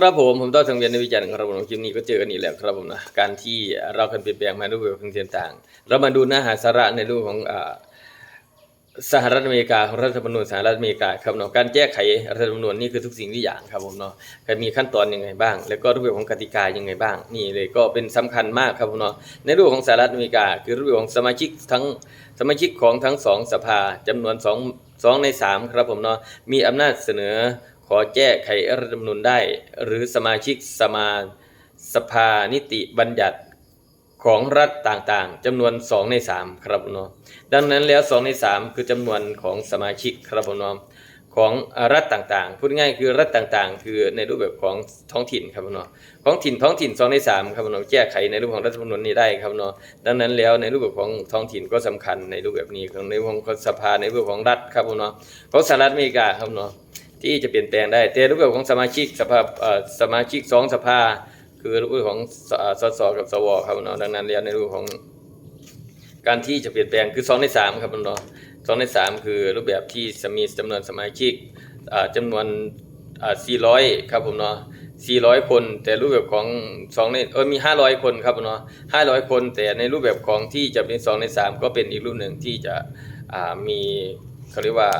ครับผมผมต้องสังเวียนในวิจารณ์ครับผมคลิปนี้ก็เจอกันอีกแล้วครับผมนะการที่เราคันเปลี่ยนแปลงมารูปแบบต่างๆเรามาดูเนื้อหาสาระในรูปของอสหรัฐอเมริกาของรัฐธรรมนูญสหรัฐอเมริกาครับเนาะการแก้ไขรัฐธรรมนูญนี่คือทุกสิ่งทุกอย่างครับผมเนาะการมีขั้นตอนยังไงบ้าง แล้วก็รูปแบบของกติกายังไงบ้าง นี่เลยก็เป็นสำคัญมากครับผมเนาะในรูปของสหรัฐอเมริกา คือรูปแบบของสมาชิกทั้งสมาชิกของทั้งสองสภาจำนวนสองสองในสามครับผมเนาะมีอำนาจเสนอ ขอแก้ไขรัฐธรรมนูญได้ หรือสมาชิกสมาสภานิติบัญญัติของรัฐต่างๆจำนวน 2 ใน 3 ครับผมเนาะดังนั้นแล้ว 2 ใน 3 คือจำนวนของสมาชิกครับผมเนาะของรัฐต่างๆ พูดง่ายคือรัฐต่างๆ คือในรูปแบบของท้องถิ่นครับผมเนาะของถิ่นท้องถิ่น2ใน3ครับผมเนาะแก้ไขในรูปของรัฐธรรมนูญนี้ได้ครับผมเนาะดังนั้นแล้วในรูปแบบของท้องถิ่นก็สำคัญในรูปแบบนี้ของในรูปของสภาในรูปของรัฐครับผมเนาะของสหรัฐอเมริกาครับเนาะ ที่จะเปลี่ยนแปลงได้ แต่รูปแบบของสมาชิกสภาสมาชิกสองสภา คือรูปแบบของสสสกับสวครับเนาะดังนั้นแล้วในรูปของการที่จะเปลี่ยนแปลงคือสองในสามครับเนาะสองในสามคือรูปแบบที่จะมีจำนวนสมาชิกอ่าจำนวนสี่ร้อยครับผมเนาะสี่ร้อยคน แต่รูปแบบของสองในเออมีห้าร้อยคนครับเนาะห้าร้อยคน แต่ในรูปแบบของที่จะเป็นสองในสามก็เป็นอีกรูปหนึ่งที่จะมีเขาเรียกว่า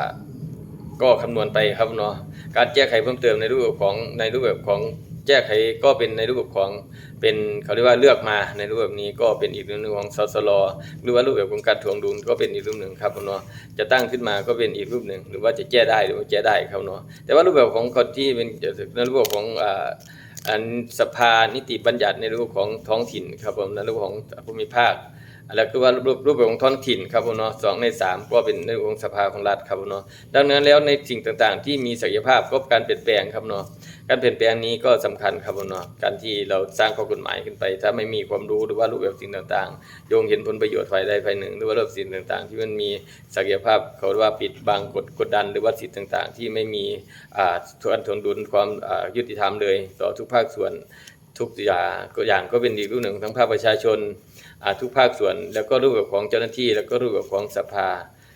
ก็คำนวณไปครับเนาะการแก้ไขเพิ่มเติมในรูปแบบของในรูปแบบของแก้ไขก็เป็นในรูปแบบของเป็นเขาเรียกว่าเลือกมาในรูปแบบนี้ก็เป็นอีกรื่องหนึ่งของสสลหรือว่ารูปแบบของการทวงดุลก็เป็นอีกรูปหนึ่งครับเนาะจะตั้งขึ้นมาก็เป็นอีกรูปหนึ่งหรือว่าจะแก้ได้หรือว่าแก้ได้ครับเนาะแต่ว่ารูปแบบของคนที่เป็นในรูปแบบของอ่าอันสภานิติบัญญัติในรูปของท้องถิ่นครับผมในรูปของภูมิภาค แล้วก็ว่ารูปรูปแบบของท้องถิ่นครับผมเนาะสองในสามก็เป็นในองค์สภาของรัฐครับผมเนาะดังนั้นแล้วในสิ่งต่างๆ ที่มีศักยภาพก็การเปลี่ยนแปลงครับเนาะการเปลี่ยนแปลงนี้ก็สำคัญครับผมเนาะการที่เราสร้างข้อกฎหมายขึ้นไป ถ้าไม่มีความรู้หรือว่ารูปแบบสิ่งต่างๆโยงเห็นผลประโยชน์ฝ่ายใดฝ่ายหนึ่ง หรือว่ารูปสิ่งต่างๆ ที่มันมีศักยภาพเขาเรียกว่าปิดบังกดกดดัน หรือว่าสิทธิต่างๆ ที่ไม่มีอ่าทวนทวงดุลความอ่ายุติธรรมเลย ต่อทุกภาคส่วน ทุกอย่างก็อย่างก็เป็นอีกรูปหนึ่งทั้งภาคประชาชนทุกภาคส่วน แล้วก็รูปแบบของเจ้าหน้าที่ แล้วก็รูปแบบของสภา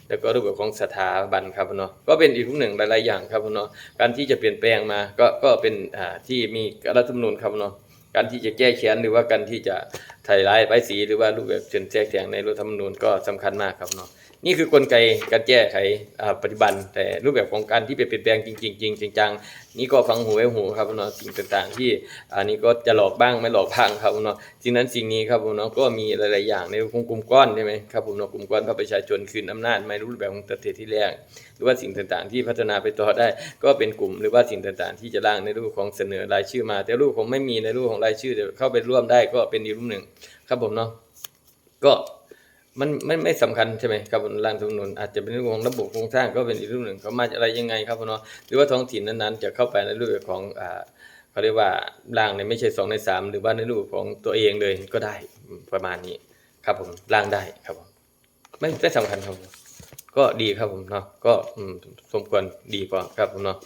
แล้วก็รูปแบบของสถาบันครับเนาะก็เป็นอีกรูปหนึ่งหลาย ๆ อย่างครับเนาะการที่จะเปลี่ยนแปลงมาก็ก็เป็นที่มีรัฐธรรมนูญครับเนาะการที่จะแก้แค้นหรือว่าการที่จะ ไถ่ร้ายป้ายสีหรือว่ารูปแบบเชิญแทรกแซงในรัฐธรรมนูญก็สำคัญมากครับเนาะนี่คือกลไกการแก้ไขปัจจุบัน แต่รูปแบบของการที่เปลี่ยนแปลงจริงๆจริงจังนี่ก็ฟังหูไว้หูครับเนาะสิ่งต่างๆ ที่อันนี้ก็จะหลอกบ้างไม่หลอกบ้างครับเนาะสิ่งนั้นสิ่งนี้ครับผมเนาะก็มีหลายๆอย่างในกลุ่มกลุ่มก้อนใช่ไหมครับผมเนาะกลุ่มก้อนพระประชาชนคืนอำนาจไม่รูปแบบของประเทศที่แรกหรือว่าสิ่งต่างๆ ที่พัฒนาไปต่อได้ ก็เป็นกลุ่มหรือว่าสิ่งต่างๆ ที่จะร่างในรูปของเสนอรายชื่อมา แต่รูปของไม่มีในรูปของรายชื่อเข้าไปร่วมได้ก็เป็นอีกรูปหนึ่งครับผมเนาะก็มันไม่ไม่สำคัญใช่ไหมครับร่างสมนุนอาจจะเป็นเรื่องของระบบโครงสร้างก็เป็นอีกเรูปหนึ่งเขามาอะไรยังไงครับผมเนาะหรือว่าท้องถิ่นนั้นๆ จะเข้าไปในรูปของอ่าเขาเรียกว่าร่างในไม่ใช่สองในสามหรือว่าในรูปของตัวเองเลยก็ได้ประมาณนี้ ครับผมร่างได้ครับผมไม่ไม่สำคัญครับผมก็ดีครับผมเนาะก็สมควรดีกว่าครับผมเนาะ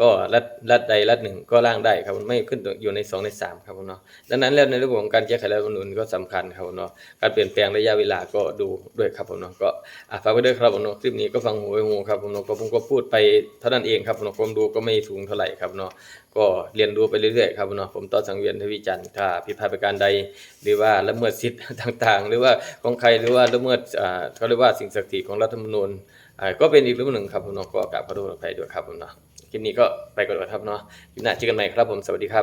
ก็รัฐรัฐใดรัฐหนึ่งก็ร่างได้ครับผมไม่ขึ้นอยู่ในสองในสามครับผมเนาะดังนั้นแล้วในเรื่องของการแก้ไขรัฐธรรมนูญก็สำคัญครับผมเนาะการเปลี่ยนแปลงระยะเวลาก็ดูด้วยครับผมเนาะก็ฝากไว้ด้วยครับผมเนาะคลิปนี้ก็ฟังหูไว้หูครับผมเนาะก็ผมก็พูดไปเท่านั้นเองครับผมเนาะความรู้ก็ไม่สูงเท่าไหร่ครับเนาะก็เรียนรู้ไปเรื่อยๆครับผมเนาะผมต่อสังเวียนทวีจันทร์ถ้าผิดพลาดประการใด หรือว่าละเมิดสิทธิ์ต่างๆ หรือว่าของใครหรือว่าละเมิดอ่าเขาเรียกว่าสิ่งศักดิ์สิทธิ์ของรัฐธรรมนูญ อ่าก็เป็นอีกเรื่องหนึ่งครับผมเนาะก็กราบขอโทษอภัยด้วยครับผมเนาะคลิปนี้ก็ไปก่อนครับเนาะคลิปหน้าเจอกันใหม่ครับผมสวัสดีครับ